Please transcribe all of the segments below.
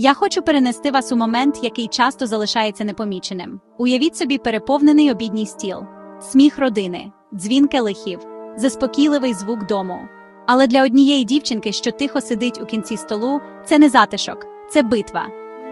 Я хочу перенести вас у момент, який часто залишається непоміченим. Уявіть собі переповнений обідній стіл, сміх родини, дзвін келихів, заспокійливий звук дому. Але для однієї дівчинки, що тихо сидить у кінці столу, це не затишок, це битва.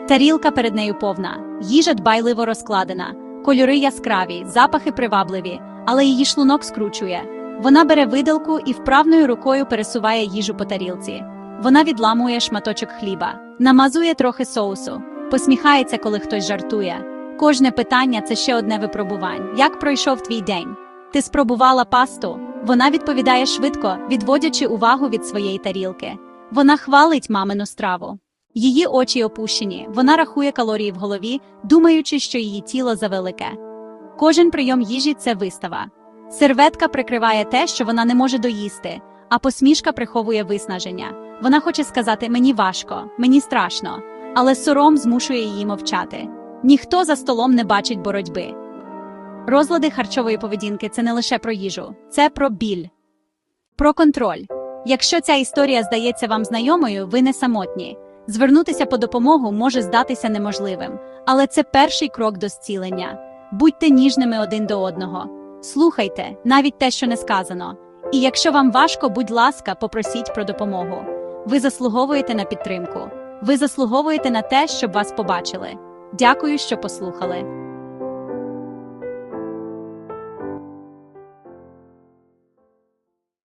Тарілка перед нею повна, їжа дбайливо розкладена, кольори яскраві, запахи привабливі, але її шлунок скручує. Вона бере виделку і вправною рукою пересуває їжу по тарілці. Вона відламує шматочок хліба, намазує трохи соусу, посміхається, коли хтось жартує. Кожне питання це ще одне випробувань. Як пройшов твій день? Ти спробувала пасту? Вона відповідає швидко, відводячи увагу від своєї тарілки. Вона хвалить мамину страву. Її очі опущені, вона рахує калорії в голові, думаючи, що її тіло завелике. Кожен прийом їжі це вистава. Серветка прикриває те, що вона не може доїсти, а посмішка приховує виснаження. Вона хоче сказати мені важко, мені страшно, але сором змушує її мовчати. Ніхто за столом не бачить боротьби. Розлади харчової поведінки це не лише про їжу, це про біль, про контроль. Якщо ця історія здається вам знайомою, ви не самотні. Звернутися по допомогу може здатися неможливим, але це перший крок до зцілення. Будьте ніжними один до одного. Слухайте навіть те, що не сказано. І якщо вам важко, будь ласка, попросіть про допомогу. Ви заслуговуєте на підтримку. Ви заслуговуєте на те, щоб вас побачили. Дякую, що послухали.